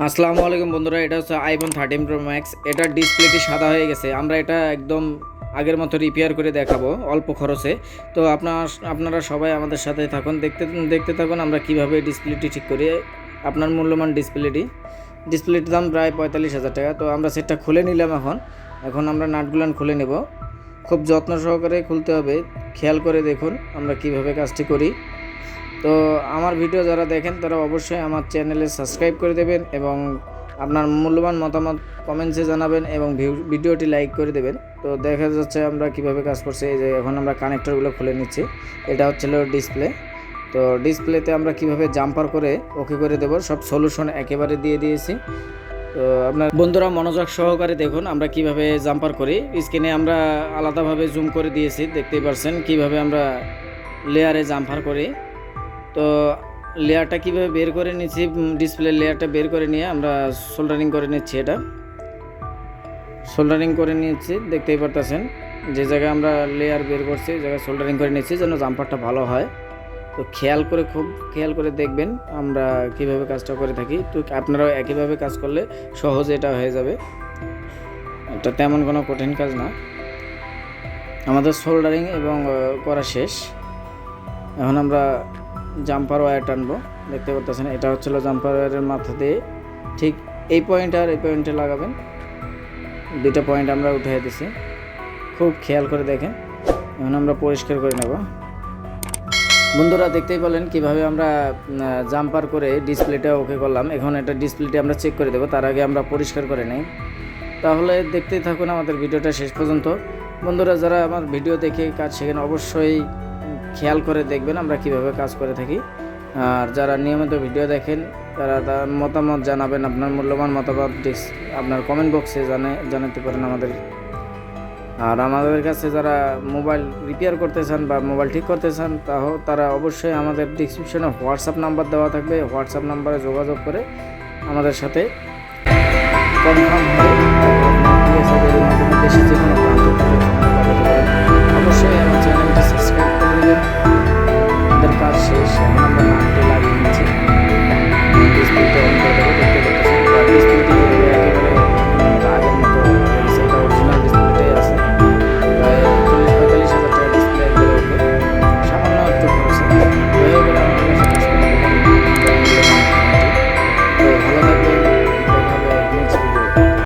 আসসালামু আলাইকুম বন্ধুরা, এটা হচ্ছে আইফোন থার্টিন প্রো ম্যাক্স এটার ডিসপ্লেটি সাদা হয়ে গেছে। আমরা এটা একদম আগের মতো রিপেয়ার করে দেখাবো অল্প খরচে। তো আপনার, আপনারা সবাই আমাদের সাথে থাকুন। দেখতে দেখতে থাকুন আমরা কীভাবে ডিসপ্লেটি ঠিক করি। আপনার মূল্যবান ডিসপ্লেটি ডিসপ্লেটির দাম প্রায় পঁয়তাল্লিশ হাজার টাকা। তো আমরা সেটটা খুলে নিলাম এখন। এখন আমরা নাটগুলান খুলে নেব। খুব যত্ন সহকারে খুলতে হবে। খেয়াল করে দেখুন আমরা কীভাবে কাজটি করি। তো আমার ভিডিও যারা দেখেন, তারা অবশ্যই আমার চ্যানেলে সাবস্ক্রাইব করে দেবেন এবং আপনার মূল্যবান মতামত কমেন্টসে জানাবেন এবং ভিডিওটি লাইক করে দেবেন। তো দেখা যাচ্ছে আমরা কীভাবে কাজ করছি। এই যে এখন আমরা কানেক্টরগুলো খুলে নিচ্ছি। এটা হচ্ছিল ডিসপ্লে তো ডিসপ্লেতে আমরা কীভাবে জাম্পার করে ওকে করে দেবো, সব সলিউশন একেবারে দিয়ে দিয়েছি। তো আপনার বন্ধুরা মনোযোগ সহকারে দেখুন, আমরা কীভাবে জাম্পার করি। স্ক্রিনে আমরা আলাদাভাবে জুম করে দিয়েছি, দেখতেই পারছেন কীভাবে আমরা লেয়ারে জাম্পার করি। তো লেয়ারটা কীভাবে বের করে নিচ্ছি ডিসপ্লে লেয়ারটা বের করে নিয়ে আমরা সোল্ডারিং করে নিচ্ছি এটা। সোল্ডারিং করে নিচ্ছি দেখতেই পারতেছেন। যে জায়গায় আমরা লেয়ার বের করছি, ওই জায়গায় সোল্ডারিং করে নিচ্ছি যেন জাম্পারটা ভালো হয়। তো খেয়াল করে খুব খেয়াল করে দেখবেন আমরা কীভাবে কাজটা করে থাকি। তো আপনারাও একইভাবে কাজ করলে সহজ এটা হয়ে যাবে। এটা তেমন কোনো কঠিন কাজ না। আমাদের সোল্ডারিং এবং করা শেষ। এখন আমরা জাম্পার ওয়্যার টানবো। দেখতে পারতেছেন, এটা হচ্ছিল জাম্পার ওয়্যারের মাথা দিয়ে। ঠিক এই পয়েন্ট আর এই পয়েন্টে লাগাবেন। দুইটা পয়েন্ট আমরা উঠে দিছি। খুব খেয়াল করে দেখেন। এখন আমরা পরিষ্কার করে নেব। বন্ধুরা, দেখতেই পেলেন কীভাবে আমরা জাম্পার করে ডিসপ্লেটা ওকে করলাম। এখন এটা ডিসপ্লেটি আমরা চেক করে দেবো। তার আগে আমরা পরিষ্কার করে নেই। তাহলে দেখতেই থাকুন আমাদের ভিডিওটা শেষ পর্যন্ত। বন্ধুরা, যারা আমার ভিডিও দেখে কাজ শেখেন, অবশ্যই খেয়াল করে দেখবেন আমরা কীভাবে কাজ করে থাকি। আর যারা নিয়মিত ভিডিও দেখেন, তারা তার মতামত জানাবেন, আপনার মূল্যবান মতামত আপনার কমেন্ট বক্সে জানে জানাতে পারেন আমাদের। আর আমাদের কাছে যারা মোবাইল রিপেয়ার করতে চান বা মোবাইল ঠিক করতে চান, তাহ তারা অবশ্যই আমাদের ডিসক্রিপশনে হোয়াটসঅ্যাপ নাম্বার দেওয়া থাকবে। হোয়াটসঅ্যাপ নাম্বারে যোগাযোগ করে আমাদের সাথে কনফার্ম দেশের যে কোনো